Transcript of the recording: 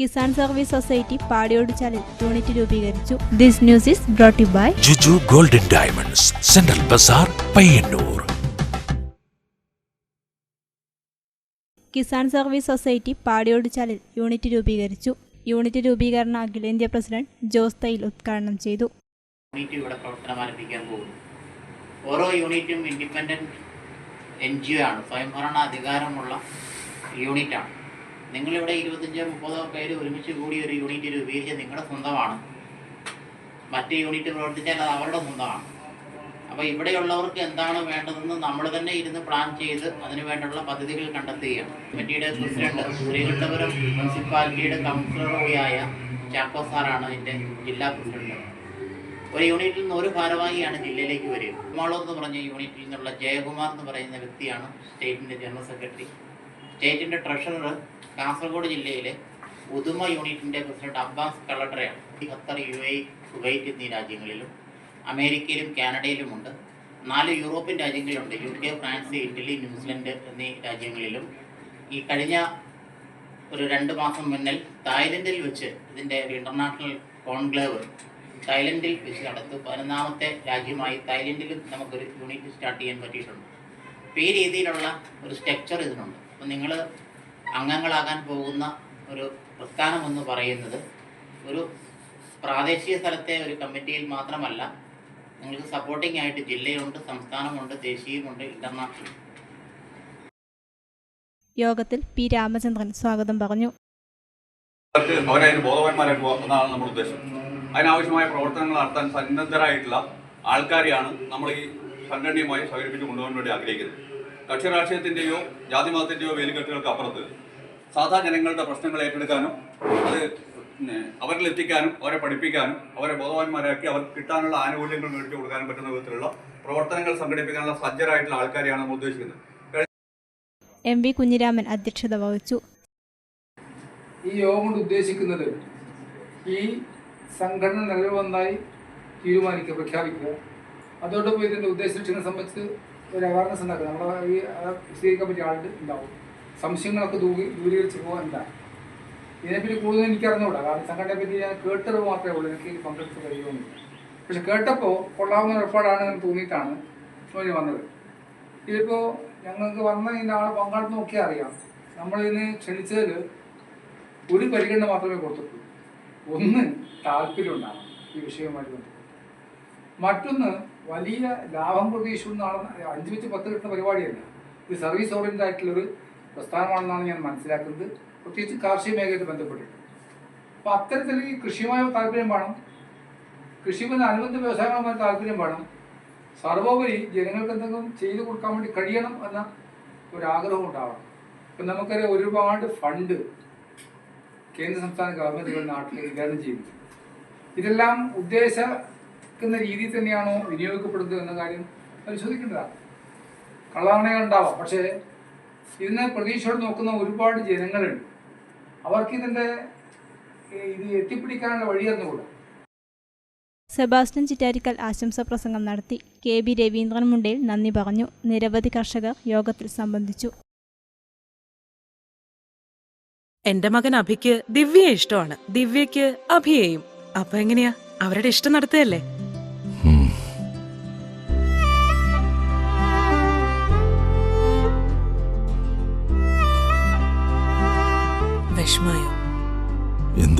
Kisan service society പാടിയോട് ചാലിൽ unit രൂപീകരിച്ചു. This news is brought by Juju Golden Diamonds Central Bazaar Payyanur. Kisan service society പാടിയോട് ചാലിൽ unit രൂപീകരിച്ചു. Unit രൂപീകരണ അഖിലേന്ത്യാ പ്രസിഡന്റ് ജോസ് തൈൽ ഉദ്ഘാടനം ചെയ്തു. യൂണിറ്റ് ഇവിടെ പ്രവർത്തനം ആരംഭിക്കാൻ പോകുന്നു. ഓരോ യൂണിറ്റും ഇൻഡിപെൻഡന്റ് എൻ ജി ഒ ആണ്. സ്വയംഭരണ അധികാരമുള്ള യൂണിറ്റാണ്. നിങ്ങളിവിടെ ഇരുപത്തഞ്ചോ മുപ്പതോ പേര് ഒരുമിച്ച് കൂടി ഒരു യൂണിറ്റ് രൂപീകരിച്ച് നിങ്ങളുടെ സ്വന്തമാണ്. മറ്റ് യൂണിറ്റ് പ്രവർത്തിച്ചാൽ അത് അവരുടെ സ്വന്തമാണ്. അപ്പോൾ ഇവിടെയുള്ളവർക്ക് എന്താണ് വേണ്ടതെന്ന് നമ്മൾ തന്നെ ഇരുന്ന് പ്ലാൻ ചെയ്ത് അതിനു വേണ്ടുള്ള പദ്ധതികൾ കണ്ടെത്തുകയാണ്. കമ്മിറ്റിയുടെ പ്രസിഡന്റ് ശ്രീകണ്ഠപുരം മുനിസിപ്പാലിറ്റിയുടെ കൗൺസിലർ കൂടിയായ ചാക്കോ സാറാണ് എന്റെ ജില്ലാ പ്രസിഡന്റ്. ഒരു യൂണിറ്റിൽ നിന്ന് ഒരു ഭാരവാഹിയാണ് ജില്ലയിലേക്ക് വരിക. എന്ന് പറഞ്ഞ യൂണിറ്റിൽ നിന്നുള്ള ജയകുമാർ എന്ന് പറയുന്ന വ്യക്തിയാണ് സ്റ്റേറ്റിന്റെ ജനറൽ സെക്രട്ടറി സ്റ്റേറ്റിന്റെ ട്രഷറർ കാസർഗോഡ് ജില്ലയിലെ ഉദുമ യൂണിറ്റിന്റെ പ്രസിഡന്റ് അബ്ബാസ് കളക്ടറെയാണ് ഖത്തർ യു എ കുവൈറ്റ് എന്നീ രാജ്യങ്ങളിലും അമേരിക്കയിലും കാനഡയിലുമുണ്ട്. നാല് European രാജ്യങ്ങളിലുണ്ട് U K France Italy New Zealand എന്നീ രാജ്യങ്ങളിലും. ഈ കഴിഞ്ഞ ഒരു രണ്ട് മാസം മുന്നിൽ തായ്ലൻഡിൽ വെച്ച് ഇതിന്റെ ഒരു ഇന്റർനാഷണൽ കോൺക്ലേവ് തായ്ലൻഡിൽ വെച്ച് നടത്തു പതിനൊന്നാമത്തെ രാജ്യമായി തായ്ലൻഡിലും നമുക്കൊരു യൂണിറ്റ് സ്റ്റാർട്ട് ചെയ്യാൻ പറ്റിയിട്ടുണ്ട്. അപ്പോൾ ഈ രീതിയിലുള്ള ഒരു സ്ട്രക്ചർ ഇതിനുണ്ട്. അപ്പോൾ നിങ്ങൾ അംഗങ്ങളാകാൻ പോകുന്ന ഒരു പ്രസ്ഥാനം എന്ന് പറയുന്നത് ഒരു പ്രാദേശിക സ്ഥലത്തെ ഒരു കമ്മിറ്റിയിൽ മാത്രമല്ല നിങ്ങൾക്ക് സപ്പോർട്ടിംഗ് ആയിട്ട് ജില്ലയുണ്ട് സംസ്ഥാനമുണ്ട് ദേശീയമുണ്ട് ഇന്റർനാഷണൽ യോഗത്തിൽ പി രാമചന്ദ്രൻ സ്വാഗതം പറഞ്ഞു. അവരെ എന്നാണ് നമ്മുടെ ഉദ്ദേശം. അതിനാവശ്യമായ പ്രവർത്തനങ്ങൾ നടത്താൻ സന്നദ്ധരായിട്ടുള്ള ആൾക്കാരെയാണ് നമ്മൾ ഈ സംഘടനയുമായി സഹകരിപ്പിച്ച് കൊണ്ടുപോകാൻ വേണ്ടി ആഗ്രഹിക്കുന്നത്. കക്ഷി രാഷ്ട്രീയത്തിന്റെയോ ജാതിമതത്തിന്റെയോ വേലിക്കെട്ടുകൾക്ക് അപ്പുറത്ത് സാധാ ജനങ്ങളുടെ പ്രശ്നങ്ങൾ ഏറ്റെടുക്കാനും അത് അവരിൽ എത്തിക്കാനും അവരെ പഠിപ്പിക്കാനും അവരെ ബോധവാന്മാരാക്കി അവർക്ക് കിട്ടാനുള്ള ആനുകൂല്യങ്ങൾ മേടിച്ചു കൊടുക്കാനും പറ്റുന്ന വിധത്തിലുള്ള പ്രവർത്തനങ്ങൾ സംഘടിപ്പിക്കാനുള്ള സജ്ജരായിട്ടുള്ള ആൾക്കാരെയാണ് നമ്മൾ ഉദ്ദേശിക്കുന്നത്. എം വി കുഞ്ഞിരാമൻ അധ്യക്ഷത വഹിച്ചു. ഈ യോഗം കൊണ്ട് ഉദ്ദേശിക്കുന്നത് ഈ സംഘടന നിലവിൽ വന്നായി തീരുമാനിക്കുക പ്രഖ്യാപിക്കുക. അതോടൊപ്പം ഇതിന്റെ ഉദ്ദേശ ലക്ഷ്യങ്ങളെ സംബന്ധിച്ച് ഒരു അവയർനെസ് ഉണ്ടാക്കുക. നമ്മുടെ ഈ വിശദീകരിക്കാൻ പറ്റിയ ആളുകൾ ഉണ്ടാവും. സംശയങ്ങളൊക്കെ ദൂരി ദൂരീകരിച്ച് പോകാൻ എന്താ? ഇതിനെപ്പറ്റി കൂടുതൽ എനിക്ക് അറിഞ്ഞുകൂടാ കാരണം സംഘടനയെ പറ്റി ഞാൻ കേട്ടത് മാത്രമേ ഉള്ളൂ. എനിക്ക് പങ്കെടുത്ത് കഴിയുമെന്നില്ല പക്ഷെ കേട്ടപ്പോൾ കൊള്ളാവുന്ന ഏർപ്പാടാണ് എന്ന് തോന്നിയിട്ടാണ് ജോലി വന്നത്. ഇതിപ്പോൾ ഞങ്ങൾക്ക് വന്ന ഇതിന്റെ ആളെ പങ്കാളിത്തം നോക്കിയാൽ അറിയാം. നമ്മളിതിന് ക്ഷണിച്ചതിൽ ഒരു പരിഗണന മാത്രമേ കൊടുത്തിട്ടുള്ളൂ. ഒന്ന് താല്പര്യം ഉണ്ടാകണം ഈ വിഷയവുമായിട്ട് ബന്ധപ്പെട്ട്. മറ്റൊന്ന് വലിയ ലാഭം ആളെ അഞ്ച് വെച്ച് പത്ത് കിട്ടുന്ന പരിപാടിയല്ല. ഇത് സർവീസ് ഓറിയന്റ് ആയിട്ടുള്ളൊരു പ്രസ്ഥാനമാണെന്നാണ് ഞാൻ മനസ്സിലാക്കുന്നത്. പ്രത്യേകിച്ച് കാർഷിക മേഖലയിൽ ബന്ധപ്പെട്ടിട്ട്. അപ്പോൾ അത്തരത്തിൽ ഈ കൃഷിയുമായി താല്പര്യം വേണം. കൃഷിയുമായി അനുബന്ധ വ്യവസായങ്ങളുമായി താല്പര്യം വേണം. സർവോപരി ജനങ്ങൾക്ക് എന്തെങ്കിലും ചെയ്തു കൊടുക്കാൻ വേണ്ടി കഴിയണം എന്ന ഒരു ആഗ്രഹം ഉണ്ടാവണം. ഇപ്പം നമുക്കറിയാം ഒരുപാട് ഫണ്ട് കേന്ദ്ര സംസ്ഥാന ഗവൺമെന്റുകൾ നാട്ടിൽ വിതരണം ചെയ്യുന്നു ഇതെല്ലാം ഉദ്ദേശിക്കുന്ന രീതിയിൽ തന്നെയാണോ വിനിയോഗിക്കപ്പെടുന്നത് എന്ന കാര്യം പരിശോധിക്കേണ്ടതാണ് കള്ളാണകൾ ഉണ്ടാവാം പക്ഷേ ഇതിനെ പ്രതീക്ഷയോട് നോക്കുന്ന ഒരുപാട് ജനങ്ങളുണ്ട്. അവർക്ക് ഇതിന്റെ ഇത് എത്തിപ്പിടിക്കാനുള്ള വഴി അറിഞ്ഞുകൂടാ? സെബാസ്റ്റ്യൻ ചിറ്റാരിക്കൽ ആശംസാ പ്രസംഗം നടത്തി കെ ബി രവീന്ദ്രൻ മുണ്ടയിൽ നന്ദി പറഞ്ഞു. നിരവധി കർഷകർ യോഗത്തിൽ സംബന്ധിച്ചു. എന്റെ മകൻ അഭിക്ക് ദിവ്യയെ ഇഷ്ടമാണ്. ദിവ്യക്ക് അഭിയെയും. അപ്പൊ എങ്ങനെയാ? അവരുടെ ഇഷ്ടം നടത്തുകയല്ലേ?